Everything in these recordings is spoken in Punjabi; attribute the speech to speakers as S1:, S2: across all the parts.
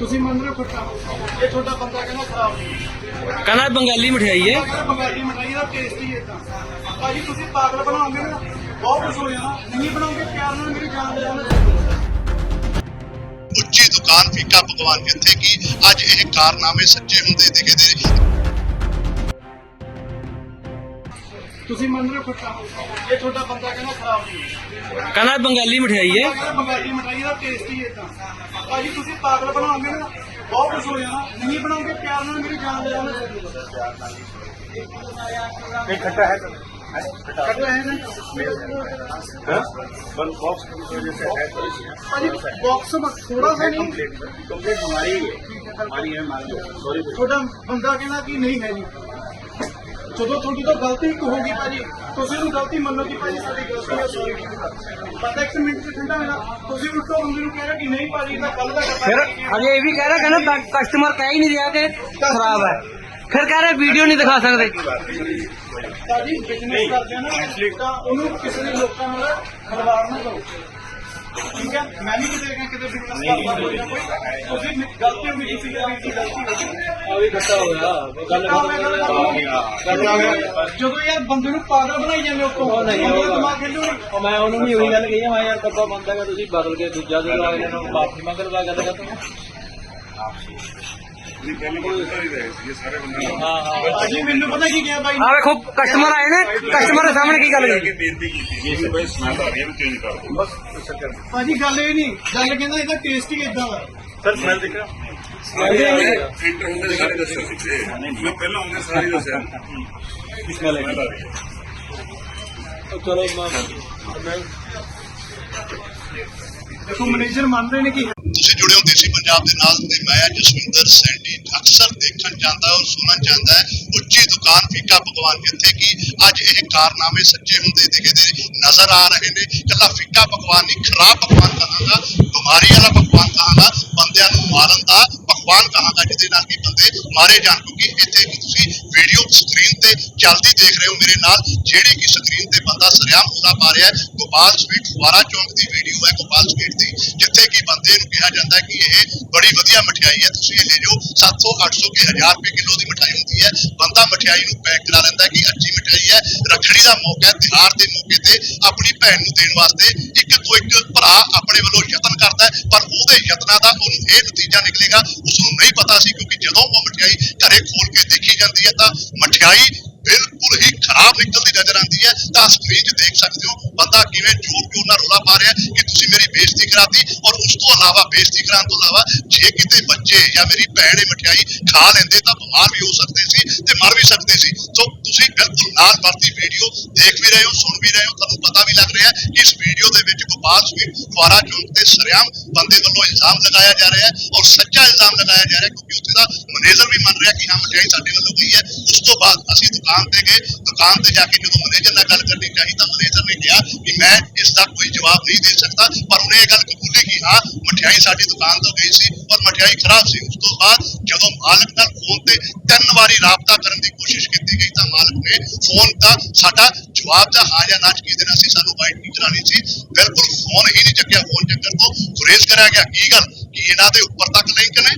S1: ਤੁਸੀਂ ਮੰਨ ਰਹੇ ਹੋ ਖੱਟਾ ਇਹ ਤੁਹਾਡਾ ਬੰਦਾ ਕਹਿੰਦਾ ਖਰਾਬ ਨਹੀਂ।
S2: ਕਹਿੰਦਾ ਬੰਗਾਲੀ ਮਠਿਆਈ ਹੈ।
S1: ਬੰਗਾਲੀ ਮਠਾਈ ਦਾ ਟੇਸਟ ਹੀ ਇਦਾਂ। ਭਾਜੀ ਤੁਸੀਂ ਪਾਗਲ ਬਣਾਓਗੇ ਨਾ ਬਹੁਤ ਕੁਝ ਹੋ ਜਾਣਾ। ਨਹੀਂ ਬਣਾਓਗੇ ਪਿਆਰ ਨਾਲ ਮੇਰੀ ਜਾਨ ਲੈ ਜਾਣਾ
S3: ਉੱਚੀ ਦੁਕਾਨ ਫੀਕਾ ਪਕਵਾਨ ਜਿੱਥੇ ਕਿ ਅੱਜ ਇਹ ਕਾਰਨਾਮੇ ਸੱਚੇ ਹੁੰਦੇ ਦਿਖਦੇ
S1: ਤੁਸੀਂ ਮੰਨ ਰਹੇ ਹੋ ਖੱਟਾ ਇਹ ਤੁਹਾਡਾ ਬੰਦਾ ਕਹਿੰਦਾ ਖਰਾਬ ਨਹੀਂ
S2: ਕਹਿੰਦਾ ਬੰਗਾਲੀ ਮਠਿਆਈ ਹੈ
S1: ਕਹਿੰਦਾ ਬੰਗਾਲੀ ਮਠਾਈ ਦਾ ਟੇਸਟ ਹੀ ਇਦਾਂ ਭਾਜੀ ਤੁਸੀਂ ਪਾਗਲ ਬਣਾਓਗੇ ਨਾ ਬਹੁਤ ਕੁਝ ਹੋ ਜਾਣਾ ਨਹੀਂ ਬਣਾਓਗੇ ਪਿਆਰ ਨਾਲ ਮੇਰੀ ਜਾਨ ਲੈ ਜਾਣਾ
S4: ਇਹ ਖੱਟਾ ਹੈ
S1: ਖੱਟਾ ਹੈ ਨਾ
S4: वन बॉक्स की वजह से है तो
S1: ਭਾਜੀ ਬਾਕਸ ਥੋੜਾ ਸਾ ਨਹੀਂ
S4: कंप्लीट कंप्लीट हमारी ही है हमारी है मान लो सॉरी
S1: ਤੁਹਾਡਾ ਬੰਦਾ ਕਹਿੰਦਾ ਕਿ ਨਹੀਂ ਹੈ ਜੀ ਜਦੋਂ ਤੁਹਾਡੀ ਤੋਂ ਗਲਤੀ ਇੱਕ ਹੋ ਗਈ ਭਾਜੀ ਤੁਸੀਂ ਉਹਨੂੰ ਗਲਤੀ ਮੰਨੋ ਕਿ ਭਾਜੀ ਸਾਡੀ ਗਲਤੀ ਹੈ ਸੌਰੀ ਬੰਦਾ ਇੱਕ ਮਿੰਟ ਚ ਠੰਡਾ ਹੋਣਾ ਤੁਸੀਂ ਉਲਟੋ ਬੰਦੇ ਨੂੰ ਕਹਿ ਰਹੇ ਕਿ ਨਹੀਂ ਭਾਜੀ ਇਹਦਾ ਕੱਲ ਦਾ ਕਰਤਾ
S2: ਫਿਰ ਅਜੇ ਇਹ ਵੀ ਕਹਿ ਰਿਹਾ ਕਹਿੰਦਾ ਕਸਟਮਰ ਕਹਿ ਹੀ ਨਹੀਂ ਰਿਹਾ ਕਿ ਖਰਾਬ ਹੈ। ਫਿਰ ਕਹਿ ਰਿਹਾ ਵੀਡੀਓ ਨਹੀਂ ਦਿਖਾ ਸਕਦੇ।
S1: ਭਾਜੀ ਬਿਜ਼ਨਸ ਕਰਦੇ ਨਾ ਤਾਂ ਉਹਨੂੰ ਕਿਸੇ ਦੇ ਲੋਕਾਂ ਨਾਲ ਖਲਵਾੜ ਨਾ ਕਰੋ ਠੀਕ ਹੈ? ਮੈਂ ਨਹੀਂ ਕਿਤੇ ਕਿਤੇ ਕਿਤੇ ਬਿਜ਼ਨਸ ਕਰਦਾ ਕੋਈ ਨਾ ਕੋਈ। ਤੁਸੀਂ ਗਲਤੀ ਹੋ ਗਈ ਕਿਸੇ ਦੀ ਵੀ ਗਲਤੀ ਹੋ ਗਈ।
S4: ਆ ਵੀ ਖੱਟਾ ਹੋ ਗਿਆ ਗੱਲ
S1: ਗੱਲ ਆ ਗਿਆ ਜਦੋਂ ਯਾਰ ਬੰਦੇ ਨੂੰ ਪਾਗਲ ਬਣਾਈ ਜਾਂਦੇ ਉੱਤੋਂ ਬੰਦੇ ਦਾ ਦਿਮਾਗ ਖੇਲੂ ਨਹੀਂ।
S4: ਮੈਂ ਉਹਨੂੰ ਵੀ ਉਹੀ ਗੱਲ ਕਹੀ ਆ ਮੈਂ ਯਾਰ ਕੱਪਾ ਮੰਨਦਾ ਕਿ ਤੁਸੀਂ ਬਦਲ ਕੇ ਦੂਜਾ ਦੇ ਲਾ ਇਹਨਾਂ ਨੂੰ ਮਾਫੀ ਮੰਗਣ ਦਾ ਗੱਲ ਕਰਦਾ। ਹਾਂ ਹਾਂ
S1: ਭਾਜੀ ਮੈਨੂੰ ਪਤਾ ਕੀ ਕਿਹਾ ਬਾਈ
S2: ਆ ਵੇਖੋ ਕਸਟਮਰ ਆਏ ਨੇ ਕਸਟਮਰ ਦੇ ਸਾਹਮਣੇ ਕੀ ਗੱਲ ਕਰੀ
S1: ਭਾਜੀ ਗੱਲ ਇਹ ਨਹੀਂ ਗੱਲ ਕਹਿੰਦਾ ਇਹਦਾ ਟੇਸਟ ਹੀ ਇਦਾਂ ਦਾ।
S4: ਸਰ ਸਮੈਲ ਦੇਖਿਆ?
S5: ਇੰਟਰ ਹੁੰਦੇ ਸਾਰੇ ਦੱਸਿਆ ਸੀ ਮੈਂ ਪਹਿਲਾਂ ਹੁੰਦੇ ਸਾਰੇ ਦੱਸਿਆ।
S4: ਸਮੈਲ ਹੈ। ਚਲੋ ਮੈਂ
S1: ਦੇਖੋ ਮੈਨੇਜਰ ਮੰਨ ਰਹੇ ਨੇ ਕਿ
S3: ਤੁਸੀਂ ਜੁੜੇ ਹੋ ਦੇਸੀ ਪੰਜਾਬ ਦੇ ਨਾਲ ਤੇ ਮੈਂ ਜਸਵਿੰਦਰ ਸੈਂਡੀ ਅਕਸਰ ਦੇਖਣ ਜਾਂਦਾ ਔਰ ਸੁਣਨ ਜਾਂਦਾ ਹੈ। ਉੱਚੀ ਦੁਕਾਨ ਫੀਕਾ ਪਕਵਾਨ ਜਿੱਥੇ ਕਿ ਅੱਜ ਇਹ ਕਾਰਨਾਮੇ ਸੱਚੇ ਹੁੰਦੇ ਦਿਖਦੇ ਨਜ਼ਰ ਆ ਰਹੇ ਨੇ। ਕੱਲਾ ਫੀਕਾ ਪਕਵਾਨ ਨਹੀਂ, ਖਰਾਬ ਪਕਵਾਨ ਕਹਾਂਗਾ, ਬਿਮਾਰੀ ਵਾਲਾ ਪਕਵਾਨ ਕਹਾਂਗਾ, ਬੰਦਿਆਂ ਨੂੰ ਮਾਰਨ ਦਾ ਪਕਵਾਨ ਕਹਾਂਗਾ, ਜਿਹਦੇ ਨਾਲ ਕਿ ਬੰਦੇ ਮਾਰੇ ਜਾਣ। ਕਿਉਂਕਿ ਇੱਥੇ ਤੁਸੀਂ ਵੀਡੀਓ ਸਕਰੀਨ ਤੇ ਚੱਲਦੀ ਦੇਖ ਰਹੇ ਹੋ ਮੇਰੇ ਨਾਲ, ਜਿਹੜੀ ਕਿ ਸਕਰੀਨ ਤੇ ਬੰਦਾ ਸਰਿਆਮ ਹੁੰਦਾ ਪਾ ਰਿਹਾ ਹੈ, ਗੋਪਾਲ ਸਵੀਟ ਫੁਆਰਾ ਚੌਂਕ ਦੀ ਵੀਡੀਓ ਹੈ, ਗੋਪਾਲ ਸਵੀਟ ਦੀ, ਜਿੱਥੇ ਕਿ ਬੰਦੇ ਨੂੰ ਕਿਹਾ ਜਾਂਦਾ ਹੈ ਕਿ ਇਹ ਬੜੀ ਵਧੀਆ ਮਠਿਆਈ ਹੈ। ਤੁਸੀਂ ਇਹ ਲੈ ਜਾਓ 700 800 ਕੇ 1000 ਰੁਪਏ ਕਿਲੋ ਦੀ ਮਠਿਆਈ ਹੁੰਦੀ ਹੈ। ਬੰਦਾ ਮਠਿਆਈ ਨੂੰ ਪੈਕ ਕਰਾ ਲੈਂਦਾ ਕਿ ਅੱਛੀ ਮਠਿਆਈ ਹੈ। ਰੱਖੜੀ ਦਾ ਮੌਕਾ ਹੈ ਤਿਉਹਾਰ ਦੇ ਮੌਕੇ ਤੇ ਆਪਣੀ ਭੈਣ ਨੂੰ ਦੇਣ ਵਾਸਤੇ ਇੱਕ ਤੋਂ ਇੱਕ ਭਰਾ ਆਪਣੇ ਵੱਲੋਂ ਯਤਨ ਕਰਦਾ ਹੈ, ਪਰ ਉਹਦੇ ਯਤਨਾਂ ਦਾ ਉਹਨੂੰ ਇਹ ਨਤੀਜਾ ਨਿਕਲੇਗਾ ਉਸ ਨੂੰ ਨਹੀਂ ਪਤਾ ਸੀ ਕਿਉਂਕਿ ਜਦੋਂ ਉਹ ਮਠਿਆਈ ਘਰੇ ਖੋਲ ਕੇ ਦੇਖੀ ਜਾਂਦੀ ਹੈ ਤਾਂ ਮਠਿਆਈ ਬਿਲਕੁਲ ਹੀ ਖਰਾਬ ਨਿਕਲਦੀ ਨਜ਼ਰ ਆਉਂਦੀ ਹੈ। ਤਾਂ ਸਕਰੀਨ 'ਚ ਦੇਖ ਸਕਦੇ ਹੋ ਬੰਦਾ ਕਿਵੇਂ ਜ਼ੋਰ ਜ਼ੋਰ ਨਾਲ ਰੋਲਾ ਪਾ ਰਿਹਾ ਕਿ ਤੁਸੀਂ ਮੇਰੀ ਬੇਇੱਜ਼ਤੀ ਕਰਾਤੀ ਔਰ ਉਸ ਤੋਂ ਇਲਾਵਾ ਬੇਇੱਜ਼ਤੀ ਕਰਾਉਣ ਤੋਂ ਇਲਾਵਾ ਜੇ ਕਿਤੇ ਬੱਚੇ ਜਾਂ ਮੇਰੀ ਭੈਣ ਇਹ ਮਠਿਆਈ ਖਾ ਲੈਂਦੇ ਤਾਂ ਬਿਮਾਰ ਵੀ ਹੋ ਸਕਦੇ ਸੀ ਤੇ ਮਰ ਵੀ ਸਕਦੇ ਸੀ। ਸੋ ਤੁਸੀਂ ਬਿਲਕੁਲ ਨਾਲ ਵਰਤੀ ਵੀਡੀਓ ਦੇਖ ਵੀ ਰਹੇ ਹੋ, ਸੁਣ ਵੀ ਰਹੇ ਹੋ, ਤੁਹਾਨੂੰ ਪਤਾ ਵੀ ਲੱਗ ਰਿਹਾ ਕਿ ਇਸ ਵੀਡੀਓ ਦੇ ਵਿੱਚ ਗੋਪਾਲ ਸਵੀਟ ਫੁਆਰਾ ਚੌਂਕ ਤੇ ਸਰਿਆਮ ਬੰਦੇ ਵੱਲੋਂ ਇਲਜ਼ਾਮ ਲਗਾਇਆ ਜਾ ਰਿਹਾ ਹੈ ਔਰ ਸੱਚਾ ਇਲਜ਼ਾਮ ਲਗਾਇਆ ਜਾ ਰਿਹਾ ਕਿਉਂਕਿ ਉੱਥੇ ਦਾ ਮੈਨੇਜਰ ਵੀ ਮੰਨ ਰਿਹਾ ਕਿ ਹਾਂ, ਮਠਿਆਈ ਸਾਡੇ ਵੱਲੋਂ ਗਈ ਹੈ। ਉਸ ਤੋਂ ਬਾਅਦ ਅਸੀਂ ਦੁਕਾਨ ਤੇ ਗਏ। ਦੁਕਾਨ ਤੇ ਜਾ ਕੇ ਜਦੋਂ ਮੈਨੇਜਰ ਨਾਲ ਗੱਲ ਕਰਨੀ ਚਾਹੀ ਤਾਂ ਮੈਨੇਜਰ ਨੇ ਕਿਹਾ ਕਿ ਮੈਂ ਇਸ ਦਾ ਕੋਈ ਜਵਾਬ ਨਹੀਂ ਦੇ ਸਕਦਾ। ਪਰ ਉਹਨੇ ਇਹ ਗੱਲ ਕਬੂਲੀ ਕਿ ਹਾਂ ਮਠਿਆਈ ਸਾਡੀ ਦੁਕਾਨ ਤੋਂ ਗਈ ਸੀ ਔਰ ਮਠਿਆਈ ਖਰਾਬ ਸੀ। ਉਸ ਤੋਂ ਬਾਅਦ ਜਦੋਂ ਮਾਲਕ ਨਾਲ ਫੋਨ ਤੇ ਤਿੰਨ ਵਾਰੀ ਰਾਬਤਾ ਕਰਨ ਦੀ ਕੋਸ਼ਿਸ਼ ਕੀਤੀ ਗਈ ਤਾਂ ਮਾਲਕ ਨੇ ਫੋਨ ਦਾ ਸਾਡਾ ਜਵਾਬ ਦਾ ਹਾਂ ਜਾਂ ਨਾ ਕੀ ਦੇਣਾ ਸੀ, ਸਾਨੂੰ ਵਾਈਟ ਨਹੀਂ ਕਰਾਣੀ ਸੀ। ਬਿਲਕੁਲ ਫੋਨ ਹੀ ਨਹੀਂ ਚੱਕਿਆ। ਫੋਨ ਚੱਕਣ ਤੋਂ ਗੁਰੇਜ਼ ਕਰਿਆ ਗਿਆ। ਕੀ ਗੱਲ? ਕਿ ਇਹਨਾਂ ਦੇ ਉੱਪਰ ਤੱਕ ਲਿੰਕ ਨੇ?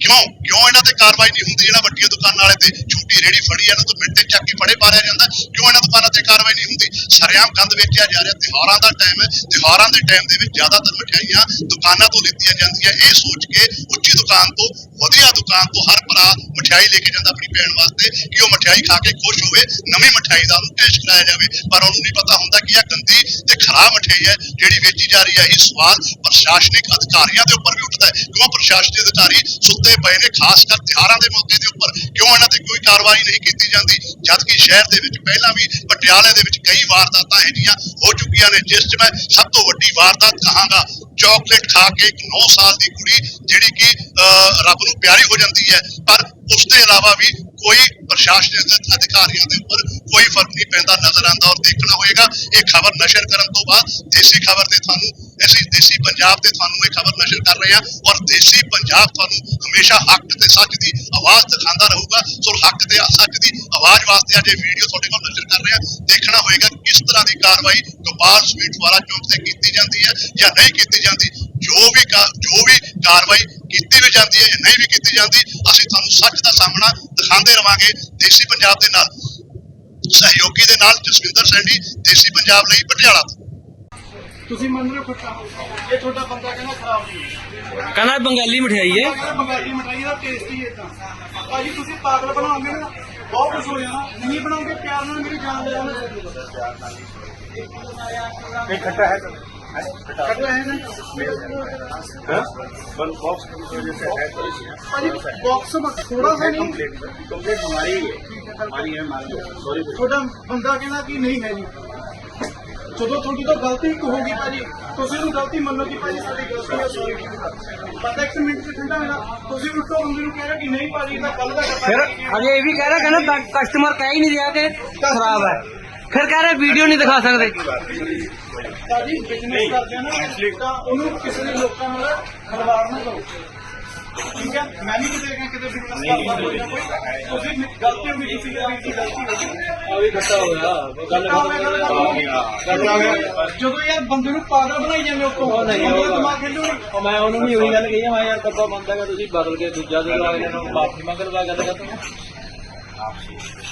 S3: ਕਿਉਂ? ਕਿਉਂ ਇਹਨਾਂ ਤੇ ਕਾਰਵਾਈ ਨਹੀਂ ਹੁੰਦੀ? ਜਿਹੜਾ ਵੱਡੀਆਂ ਦੁਕਾਨਾਂ ਵਾਲੇ ਤੇ ਛੋਟੀ ਰੇੜੀ ਫੜੀ ਇਹਨਾਂ ਤੋਂ ਮਿੰਟੇ ਚੱਕ ਕੇ ਫੜੇ ਮਾਰਿਆ ਜਾਂਦਾ ਕਿਉਂ ਇਹਨਾਂ ਦੁਕਾਨਾਂ ਤੇ ਕਾਰਵਾਈ ਨਹੀਂ ਹੁੰਦੀ ਸਰਿਆਮ ਗੰਦ ਵੇਚਿਆ ਜਾ ਰਿਹਾ। ਤਿਉਹਾਰਾਂ ਦਾ ਟਾਈਮ ਹੈ। ਤਿਉਹਾਰਾਂ ਦੇ ਟਾਈਮ ਦੇ ਵਿੱਚ ਜ਼ਿਆਦਾਤਰ ਮਠਿਆਈਆਂ ਦੁਕਾਨਾਂ ਤੋਂ ਲਿੱਤੀਆਂ ਜਾਂਦੀਆਂ। ਇਹ ਸੋਚ ਕੇ ਉੱਚੀ ਦੁਕਾਨ ਤੋਂ, ਵਧੀਆ ਦੁਕਾਨ ਤੋਂ ਹਰ ਭਰਾ ਮਠਿਆਈ ਲੈ ਕੇ ਜਾਂਦਾ ਆਪਣੀ ਭੈਣ ਵਾਸਤੇ ਕਿ ਉਹ ਮਠਿਆਈ ਖਾ ਕੇ ਖੁਸ਼ ਹੋਵੇ, ਨਵੀਂ ਮਠਿਆਈ ਦਾ ਉਹਨੂੰ ਟੇਸਟ ਕਰਾਇਆ ਜਾਵੇ। ਪਰ ਉਹਨੂੰ ਨਹੀਂ ਪਤਾ ਹੁੰਦਾ ਕਿ ਇਹ ਗੰਦੀ ਤੇ ਖਰਾਬ ਮਠਿਆਈ ਹੈ ਜਿਹੜੀ ਵੇਚੀ ਜਾ ਰਹੀ ਹੈ। ਇਹ ਸਵਾਲ ਪ੍ਰਸ਼ਾਸਨਿਕ ਅਧਿਕਾਰੀਆਂ ਦੇ ਉੱਪਰ ਵੀ ਉੱਠਦਾ ਹੈ। ਕਿਉਂ ਪ੍ਰਸ਼ਾਸਨਿਕ ਅਧਿਕਾਰੀ ਸੁੱਤੇ ਪਏ ਨੇ? ਖਾਸ ਕਰ ਤਿਉਹਾਰਾਂ ਦੇ ਮੌਕੇ ਦੇ ਉੱਪਰ। ਕਿਉਂ ਇਹਨਾਂ ਤੇ ਕੋਈ ਕਾਰਵਾਈ ਨਹੀਂ ਕੀਤੀ ਜਾਂਦੀ? ਜਦਕਿ ਸ਼ਹਿਰ ਦੇ ਵਿੱਚ ਪਹਿਲਾਂ ਵੀ ਪਟਿਆਲੇ ਦੇ ਵਿੱਚ ਕਈ ਵਾਰਦਾਤਾਂ ਇਹੋ ਜਿਹੀਆਂ ਹੋ ਚੁੱਕੀਆਂ ਨੇ ਜਿਸ 'ਚ ਮੈਂ ਸਭ ਤੋਂ ਵੱਡੀ ਵਾਰਦਾਤ ਕਹਾਂਗਾ ਚਾਕਲੇਟ ਖਾ ਕੇ ਇੱਕ 9 ਸਾਲ ਦੀ ਕੁੜੀ ਜਿਹੜੀ ਕਿ ਅਹ, ਰੱਬ ਨੂੰ ਪਿਆਰੀ ਹੋ ਜਾਂਦੀ ਹੈ ਪਰ ਉਸ ਦੇ ਇਲਾਵਾ ਵੀ ਕੋਈ ਪ੍ਰਸ਼ਾਸਨਿਕ ਅਧਿਕਾਰੀਆਂ ਦੇ ਉੱਪਰ ਕੋਈ ਫ਼ਰਕ ਨਹੀਂ ਪੈਂਦਾ, ਨਜ਼ਰ ਆਉਂਦਾ ਔਰ ਦੇਖਣਾ ਹੋਏਗਾ। ਇਹ ਖਬਰ ਨਸ਼ਰ ਕਰਨ ਤੋਂ ਬਾਅਦ ਦੇਸੀ ਖਬਰ ਤੇ ਤੁਹਾਨੂੰ, ਅਸੀਂ ਦੇਸੀ ਪੰਜਾਬ ਤੇ ਤੁਹਾਨੂੰ ਇਹ ਖਬਰ ਨਸ਼ਰ ਕਰ ਰਹੇ ਹਾਂ ਔਰ ਦੇਸੀ ਪੰਜਾਬ ਤੁਹਾਨੂੰ ਹਮੇਸ਼ਾ ਹੱਕ ਤੇ ਸੱਚ ਦੀ ਆਵਾਜ਼ ਦਿਖਾਉਂਦਾ ਰਹੂਗਾ। ਸੋ ਹੱਕ ਤੇ ਸੱਚ ਦੀ ਆਵਾਜ਼ ਵਾਸਤੇ ਅੱਜ ਇਹ ਵੀਡੀਓ ਤੁਹਾਡੇ ਕੋਲ ਨਸ਼ਰ ਕਰ ਰਹੇ ਹਾਂ। ਦੇਖਣਾ ਹੋਏਗਾ ਕਿਸ ਤਰ੍ਹਾਂ ਦੀ ਕਾਰਵਾਈ ਗੋਪਾਲ ਸਵੀਟ ਵਾਲਾ ਚੌਂਕ ਤੇ ਕੀਤੀ ਜਾਂਦੀ ਹੈ ਜਾਂ ਨਹੀਂ ਕੀਤੀ ਜਾਂਦੀ। ਜੋ ਵੀ ਜੋ ਵੀ ਕਾਰਵਾਈ ਕੀਤੀ ਵੀ ਜਾਂਦੀ ਹੈ ਜਾਂ ਨਹੀਂ ਵੀ ਕੀਤੀ ਜਾਂਦੀ ਅਸੀਂ ਤੁਹਾਨੂੰ ਸੱਚ ਦਾ ਸਾਹਮਣਾ ਦਿਖਾਉਂਦੇ ਰਵਾਂਗੇ ਦੇਸੀ ਪੰਜਾਬ ਦੇ ਨਾਲ। ਸਹਿਯੋਗੀ ਦੇ ਨਾਲ ਜਸਵਿੰਦਰ ਸੈਂਡੀ ਦੇਸੀ ਪੰਜਾਬ ਲਈ ਪਟਿਆਲਾ ਤੋਂ।
S1: ਤੁਸੀਂ ਮੰਨ ਰਹੇ ਖੱਟਾ ਇਹ ਤੁਹਾਡਾ ਬੰਦਾ ਕਹਿੰਦਾ ਖਰਾਬ ਨਹੀਂ ਹੈ।
S2: ਕਹਿੰਦਾ ਬੰਗਾਲੀ ਮਠਿਆਈ ਹੈ।
S1: ਬੰਗਾਲੀ ਮਠਾਈ ਦਾ ਟੇਸਟ ਹੀ ਇਦਾਂ ਭਾਜੀ ਤੁਸੀਂ ਪਾਗਲ ਬਣਾਓਗੇ ਨਾ ਬਹੁਤ ਕੁਝ ਹੋ ਜਾਣਾ। ਨਹੀਂ ਬਣਾਓਗੇ ਪਿਆਰ ਨਾਲ ਮੇਰੀ ਜਾਨ ਲੈ ਜਾਣਾ
S5: ਇਹ ਖੱਟਾ ਹੈ। बॉक्स की वजह से है तो
S1: ਭਾਜੀ ਬਾਕਸ ਮਤ ਥੋੜਾ ਸਾ ਨਹੀਂ
S5: कंप्लीट हमारी ही है हमारी है हमारी सॉरी
S1: ਤੁਹਾਡਾ ਬੰਦਾ ਕਹਿੰਦਾ ਕਿ ਨਹੀਂ ਹੈ ਜੀ ਜਦੋਂ ਤੁਹਾਡੀ ਤੋਂ ਗਲਤੀ ਇੱਕ ਹੋਗੀ ਭਾਜੀ ਤੁਸੀਂ ਉਹਨੂੰ ਗਲਤੀ ਮੰਨੋ ਕਿ ਭਾਜੀ ਸਾਡੀ ਗਲਤੀ ਹੈ ਸੌਰੀ ਬੰਦਾ ਇੱਕ ਮਿੰਟ ਚ ਠੰਡਾ ਹੋਣਾ ਤੁਸੀਂ ਉਲਟੋ ਬੰਦੇ ਨੂੰ ਕਹਿ ਰਹੇ ਕਿ ਨਹੀਂ ਭਾਜੀ ਤਾਂ ਕੱਲ ਦਾ ਕਰਤਾ
S2: ਫਿਰ ਅਜੇ ਇਹ ਵੀ ਕਹਿ ਰਿਹਾ ਕਹਿੰਦਾ ਕਸਟਮਰ ਕਹਿ ਹੀ ਨਹੀਂ ਰਿਹਾ ਕਿ ਖਰਾਬ ਹੈ ਫਿਰ ਕਹਿ ਰਿਹਾ ਵੀਡੀਓ ਨਹੀਂ ਦਿਖਾ ਸਕਦੇ
S1: ਬਿਜ਼ਨਸ ਕਰਦੇ ਨਾ ਤਾਂ ਉਹਨੂੰ ਕਿਸੇ ਦੇ ਲੋਕਾਂ ਨਾਲ ਖਲਵਾੜ ਨਾ ਕਰੋ ਠੀਕ ਹੈ? ਮੈਂ ਨਹੀਂ ਕਿਤੇ ਕਿਤੇ ਬਿਜ਼ਨਸ ਕਰਦਾ ਕੋਈ ਨਾ ਕੋਈ। ਤੁਸੀਂ ਗਲਤੀ ਹੋ ਗਈ ਕਿਸੇ ਦੀ ਵੀ ਗਲਤੀ ਹੋ ਗਈ।
S4: ਆ ਵੀ ਖੱਟਾ ਹੋਇਆ। ਗੱਲ
S1: ਗੱਲ ਆ ਗਿਆ ਜਦੋਂ ਯਾਰ ਬੰਦੇ ਨੂੰ ਪਾਗਲ ਬਣਾਈ ਜਾਂਦੇ ਉੱਤੋਂ
S4: ਨਹੀਂ,
S1: ਬੰਦੇ ਦਾ
S4: ਉਹ-
S1: ਦਿਮਾਗ ਖੇਲੂ ਨਹੀਂ
S4: ਉਹ ਮੈਂ ਉਹਨੂੰ ਵੀ ਉਹੀ ਗੱਲ ਕਹੀ ਆ, ਮੈਂ ਯਾਰ ਡੱਬਾ ਬੰਦ ਹੈਗਾ ਤੁਸੀਂ ਬਦਲ ਕੇ ਦੂਜਾ ਦੇ ਇਹਨਾਂ ਨੂੰ ਮਾਫੀ ਮੰਗ ਲਵਾ ਗੱਲ ਕਰ ਤੂੰ
S5: ये